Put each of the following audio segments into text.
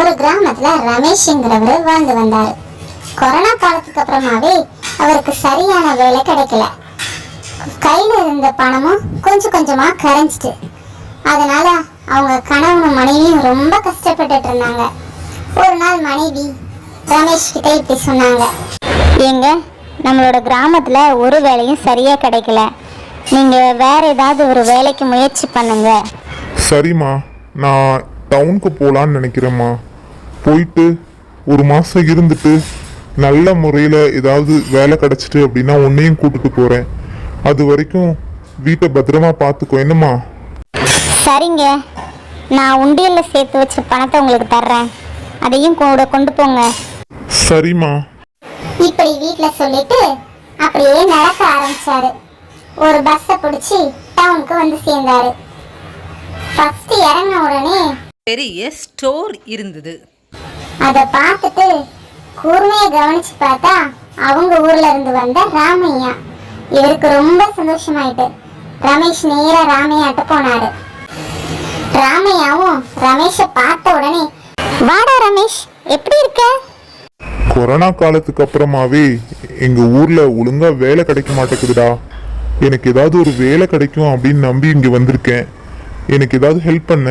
ஒரு கிராமத்துல ரமேஷ்ங்கிறவர் வாழ்ந்து வந்தாரு. கொரோனா காலத்துக்கு அப்புறமாவே அவருக்கு சரியான வேலை கிடைக்கல. கையில இருந்த பணமும் கொஞ்சம் கொஞ்சமா கரைஞ்சிட்டு. அதனால அவங்க கணவனும் மனைவியும் ரொம்ப கஷ்டப்பட்டுட்டு இருந்தாங்க. ஒரு நாள் மனைவி ரமேஷ் கிட்ட இப்படி சொன்னாங்க. ஏங்க நம்மளோட கிராமத்தில் ஒரு வேலையும் சரியாக கிடைக்கல. நீங்கள் வேற ஏதாவது ஒரு வேலைக்கு முயற்சி பண்ணுங்க. சரிம்மா நான் டவுனுக்கு போகலான்னு நினைக்கிறேம்மா. போயிட்டு ஒரு மாதம் இருந்துட்டு நல்ல முறையில் ஏதாவது வேலை கிடச்சிட்டு அப்படின்னா உன்னையும் கூட்டிட்டு போகிறேன் அது வரைக்கும் வீட்டை பத்திரமா பார்த்துக்கோ. என்னம்மா? சரிங்க. நான் உண்டியலில் சேர்த்து வச்ச பணத்தை உங்களுக்கு தர்றேன். அதையும் கூட கொண்டு போங்க. சரிம்மா. இப்படி வீட்ல சொல்லிட்டு அப்படியே நடக்க ஆரம்பிச்சாரு. ஒரு பஸ்ஸை பிடிச்சி டவுனுக்கு வந்து சேர்ந்தாரு. ஃபர்ஸ்ட் இறங்கின உடனே பெரிய ஸ்டோர் இருந்தது. அதை பார்த்துட்டு கூர்மையை கவனிச்சு பார்த்தா அவங்க ஊர்ல இருந்து வந்த ராமையா. இவருக்கு ரொம்ப சந்தோஷமாயிட்டு. ரமேஷ் நேரா ராமையாட்ட போனாரு. ராமையாவும் ரமேஷை பார்த்த உடனே வாடா ரமேஷ் எப்படி இருக்க? கொரோனா காலத்துக்கு அப்புறமாவே எங்கள் ஊரில் ஒழுங்காக வேலை கிடைக்க மாட்டேங்குதுடா. எனக்கு ஏதாவது ஒரு வேலை கிடைக்கும் அப்படின்னு நம்பி இங்கே வந்திருக்கேன். எனக்கு ஏதாவது ஹெல்ப் பண்ண.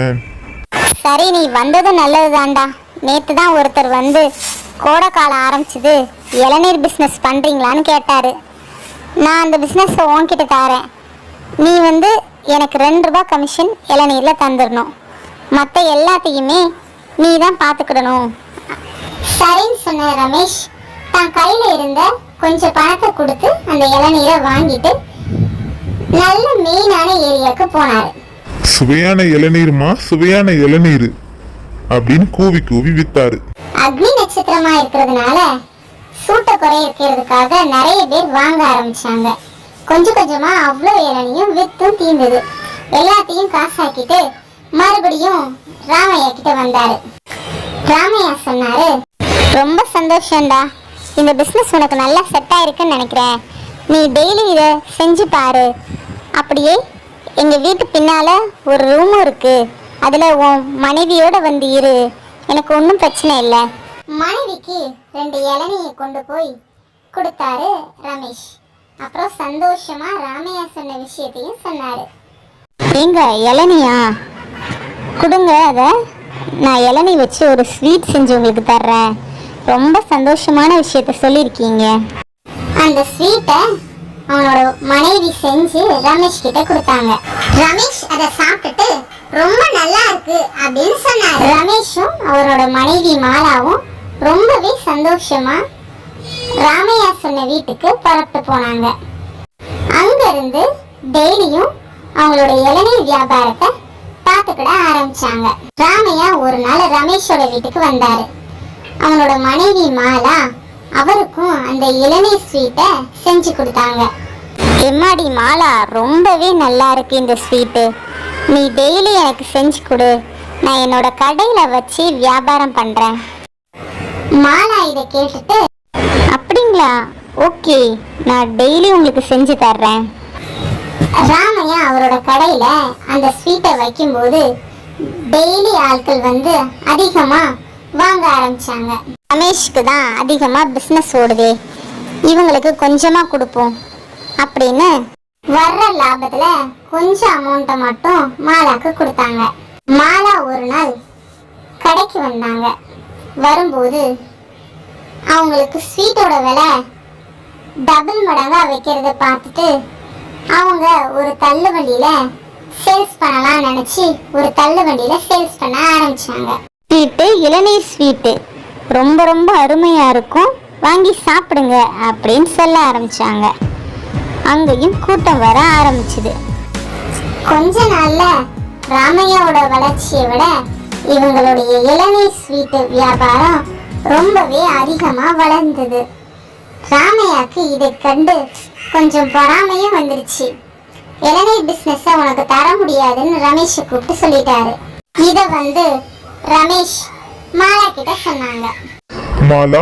சரி நீ வந்தது நல்லதுதான்டா. நேற்று தான் ஒருத்தர் வந்து கோடைக்காலம் ஆரம்பிச்சது. இளநீர் பிஸ்னஸ் பண்ணுறீங்களான்னு கேட்டார். நான் அந்த பிஸ்னஸை உன்கிட்ட தரேன். நீ வந்து எனக்கு ரெண்டு ரூபா கமிஷன் இளநீரில் தந்துடணும் மற்ற எல்லாத்தையுமே நீ தான் பார்த்துக்கிடணும் சரின்னு சொன்ன ரமேஷ் தான் கையில் இருந்த கொஞ்சம் பணத்தை கொடுத்து அந்த இளநீரை வாங்கிட்டு நல்ல மெயினான ஏரியாவுக்கு போனார். சுவையான இளநீர்மா? சுவையான இளநீர். அப்படின்னு கூவி கூவி வித்தாரு. அக்னி நட்சத்திரமா இருக்கிறதுனால சூட்டை குறைக்கிறதுக்காக நிறைய பேர் வாங்க ஆரம்பிச்சாங்க. கொஞ்சம் கொஞ்சமா அவ்வளோ இளநியும் வித்தும் தீர்ந்தது. எல்லாத்தையும் காசாக்கிட்டு மறுபடியும் ராமையா கிட்ட வந்தாரு. ராமையா சொன்னாரு ரொம்ப சந்தோஷம்டா. இந்த பிஸ்னஸ் உனக்கு நல்லா செட் ஆயிருக்குன்னு நினைக்கிறேன். நீ டெய்லி இதை செஞ்சு பாரு. அப்படியே எங்கள் வீட்டு பின்னால் ஒரு ரூமும் இருக்குது அதில் உன் மனைவியோட வந்து இரு. எனக்கு ஒன்றும் பிரச்சனை இல்லை. மனைவிக்கு ரெண்டு இளநியை கொண்டு போய் கொடுத்தாரு ரமேஷ். அப்புறம் சந்தோஷமா ராமையா சொன்ன விஷயத்தையும் சொன்னாரு. ஏங்க இளநியா? கொடுங்க அதை. நான் இளநி வச்சு ஒரு ஸ்வீட் செஞ்சு உங்களுக்கு தர்றேன். ரொம்ப சந்தோஷமான விஷயத்த சொல்லியிருக்கீங்க. அந்த ஸ்வீட்டை அவனோட மனைவி செஞ்சு ரமேஷ் கிட்ட கொடுத்தாங்க. ரமேஷ் அதை சாப்பிட்டுட்டு ரொம்ப நல்லா இருக்கு அப்படின்னு சொன்னாரு. ரமேஷும் அவரோட மனைவி மாலாவும் ரொம்பவே சந்தோஷமா ராமையா சொன்ன வீட்டுக்கு புறப்பட்டு போனாங்க. அங்கிருந்து டெய்லியும் அவங்களோட இளநீர் வியாபாரத்தை பார்த்துக்கிட ஆரம்பிச்சாங்க. ராமையா ஒரு நாள் ரமேஷோட வீட்டுக்கு வந்தாரு. அவனோட மனைவி மாலா அவருக்கும் அந்த இளநீர் ஸ்வீட்டை செஞ்சு கொடுத்தாங்க. எம்மாடி மாலா ரொம்பவே நல்லா இருக்கு இந்த ஸ்வீட்டு நீ டெய்லி எனக்கு செஞ்சு கொடு. நான் என்னோட கடையில் வச்சு வியாபாரம் பண்ணுறேன் மாலா இதை கேட்டுட்டு அப்படிங்களா? ஓகே. நான் டெய்லி உங்களுக்கு செஞ்சு தர்றேன். ராமையா அவரோட கடையில் அந்த ஸ்வீட்டை வைக்கும்போது டெய்லி ஆட்கள் வந்து அதிகமாக வாங்க ஆரம்பித்தாங்க ரமேஷ்க்கு தான் அதிகமாக பிஸ்னஸ் ஓடுதே. இவங்களுக்கு கொஞ்சமாக கொடுப்போம். அப்படின்னு வர்ற லாபத்துல கொஞ்சம் அமௌண்ட்டை மட்டும் மாலாக்கு கொடுத்தாங்க. மாலா ஒரு நாள் கடைக்கு வந்தாங்க. வரும்போது அவங்களுக்கு ஸ்வீட்டோட விலை டபுள் மடங்கா வைக்கிறத பார்த்துட்டு அவங்க ஒரு தள்ளு வண்டியில சேல்ஸ் பண்ணலாம் நினைச்சு ஒரு தள்ளு வண்டியில சேல்ஸ் பண்ண ஆரம்பிச்சாங்க. ஸ்வீட்டு இளநீர் ஸ்வீட்டு ரொம்ப ரொம்ப அருமையாக இருக்கும். வாங்கி சாப்பிடுங்க அப்படின்னு சொல்ல ஆரம்பிச்சாங்க. அங்கேயும் கூட்டம் வர ஆரம்பிச்சுது. கொஞ்ச நாள்ல ராமையாவோட வளர்ச்சியை விட இவங்களுடைய இளநீர் ஸ்வீட்டு வியாபாரம் ரொம்பவே அதிகமாக வளர்ந்தது. ராமையாக்கு இதை கண்டு கொஞ்சம் பொறாமையும் வந்துருச்சு. இளநீர் பிஸ்னஸை உனக்கு தர முடியாதுன்னு ரமேஷ் கூப்பிட்டு சொல்லிட்டாரு. இதை வந்து ரமேஷ் மாலா கிட்ட சொன்னாங்க. மாலா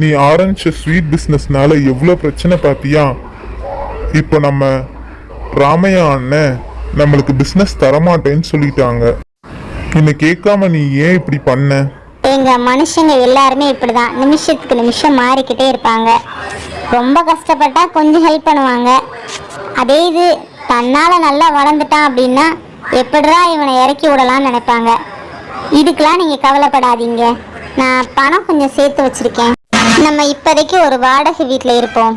நீ ஆரம்பிச்ச ஸ்வீட் பிஸ்னஸ்னால எவ்வளோ பிரச்சனை பார்த்தியா இப்போ நம்ம ராமையா அண்ணன் நம்மளுக்கு பிஸ்னஸ் தரமாட்டேன்னு சொல்லிட்டாங்க. என்னை கேட்காம நீ ஏன் இப்படி பண்ண? எங்க மனுஷங்க எல்லாருமே இப்படிதான். நிமிஷத்துக்கு நிமிஷம் மாறிக்கிட்டே இருப்பாங்க. ரொம்ப கஷ்டப்பட்டா கொஞ்சம் ஹெல்ப் பண்ணுவாங்க. அதே இது தன்னால நல்லா வளர்ந்துட்டான் அப்படின்னா எப்படிடா இவனை இறக்கி விடலாம்னு நினைப்பாங்க. இதுக்கெல்லாம் நீங்க கவலைப்படாதீங்க. நான் பணம் கொஞ்சம் சேர்த்து வச்சிருக்கேன். நம்ம இப்போதைக்கு ஒரு வாடகை வீட்டில் இருப்போம்.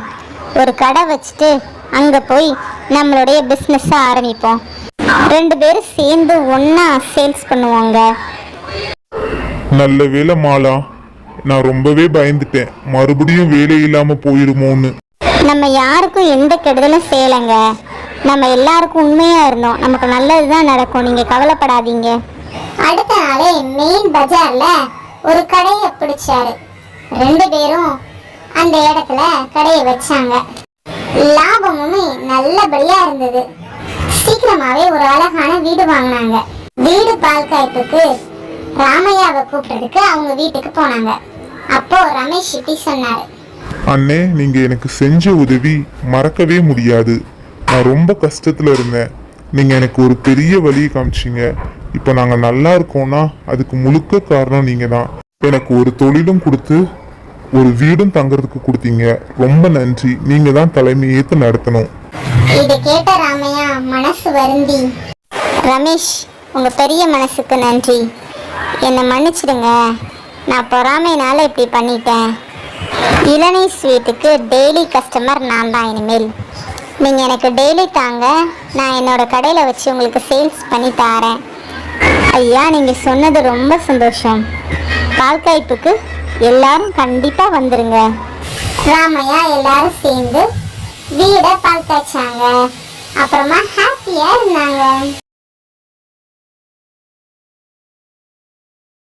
ஒரு கடை வச்சுட்டு அங்கே போய் நம்மளுடைய பிஸ்னஸை ஆரம்பிப்போம். ரெண்டு பேரும் சேர்ந்து ஒன்றா சேல்ஸ் பண்ணுவாங்க. நல்ல வேலை மாலா நான் ரொம்பவே பயந்துட்டேன். மறுபடியும் வேலை இல்லாம போயிடுமோன்னு நம்ம யாருக்கும் எந்த கெடுதலும் செய்யலைங்க. நம்ம எல்லாருக்கும் உண்மையாக இருந்தோம். நமக்கு நல்லது தான் நடக்கும். நீங்கள் கவலைப்படாதீங்க. அடுத்த நாளே மெயின் பஜார்ல ஒரு கடையை பிடிச்சாரு. ரெண்டு பேரும் அந்த இடத்துல கடையை வச்சாங்க. லாபமுமே நல்லபடியா இருந்தது. சீக்கிரமாவே ஒரு அழகான வீடு வாங்கினாங்க. வீடு பால் காய்ப்புக்கு ராமையாவை கூப்பிட்டதுக்கு அவங்க வீட்டுக்கு போனாங்க. அப்போ ரமேஷ் இப்படி சொன்னாரு. அண்ணே நீங்க எனக்கு செஞ்ச உதவி மறக்கவே முடியாது. நான் ரொம்ப கஷ்டத்துல இருந்தேன். நீங்க எனக்கு ஒரு பெரிய வழியை காமிச்சிங்க. இப்போ நாங்கள் நல்லா இருக்கோம்னா அதுக்கு முழுக்க காரணம் நீங்கள் தான் எனக்கு ஒரு தொழிலும் கொடுத்து ஒரு வீடும் தங்குறதுக்கு கொடுத்தீங்க. ரொம்ப நன்றி. நீங்க தான் தலைமையேத்து நடத்தணும். இதை கேட்ட ராமையா மனசு வருந்தி. ரமேஷ் உங்கள் பெரிய மனசுக்கு நன்றி. என்னை மன்னிச்சிடுங்க. நான் பொறாமைனால இப்படி பண்ணிட்டேன். இளநீ ஸ்வீட்டுக்கு டெய்லி கஸ்டமர் நான் தான் இனிமேல். நீங்கள் எனக்கு டெய்லி தாங்க. நான் என்னோட கடையில் வச்சு உங்களுக்கு சேல்ஸ் பண்ணி தாரேன். ஐயா நீங்கள் சொன்னது ரொம்ப சந்தோஷம். பால் காய்ப்புக்கு எல்லாரும் கண்டிப்பாக வந்துருங்க. ராமையா எல்லாரும் சேர்ந்து வீடை பால் காய்ச்சாங்க. அப்புறமா ஹாப்பியா இருந்தாங்க.